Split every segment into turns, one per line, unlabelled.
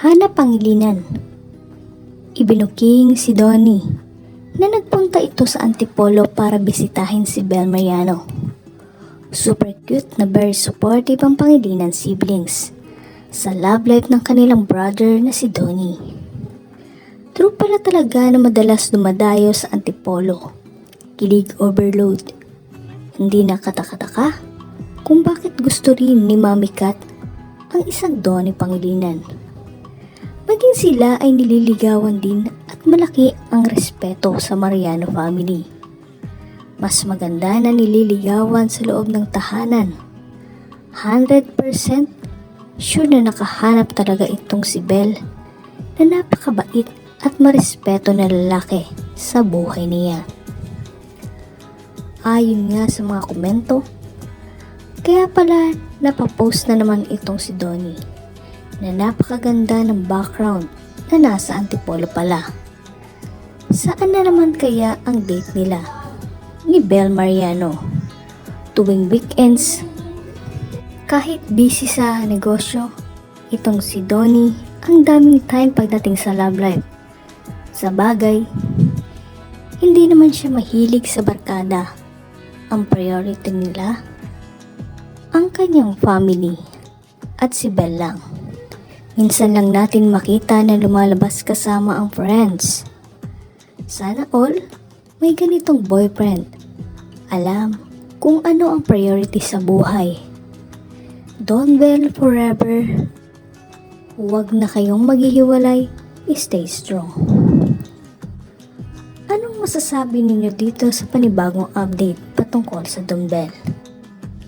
Hana Pangilinan Ibinuking si Donnie na nagpunta ito sa Antipolo para bisitahin si Bel Mariano. Super cute na very supportive ang Pangilinan siblings sa love life ng kanilang brother na si Donnie. True pala talaga na madalas dumadayo sa Antipolo. Kilig overload. Hindi nakatakataka kung bakit gusto rin ni Mami Kat ang isang Donnie Pangilinan. Maging sila ay nililigawan din at malaki ang respeto sa Mariano family. Mas maganda na nililigawan sa loob ng tahanan. 100% sure na nakahanap talaga itong si Belle na napakabait at marespeto na lalaki sa buhay niya. Ayon nga sa mga komento, kaya pala napapost na naman itong si Donnie na napakaganda ng background na nasa Antipolo pala. Saan na naman kaya ang date nila ni Bel Mariano? Tuwing weekends, kahit busy sa negosyo, itong si Donnie ang daming time pagdating sa love life. Sa bagay, hindi naman siya mahilig sa barkada. Ang priority nila, ang kanyang family at si Bel lang. Minsan lang natin makita na lumalabas kasama ang friends. Sana all may ganitong boyfriend. Alam kung ano ang priority sa buhay. Don Bell forever. Huwag na kayong maghihiwalay. Stay strong. Anong masasabi ninyo dito sa panibagong update patungkol sa Don Bell?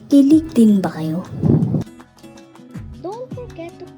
Kilig din ba kayo?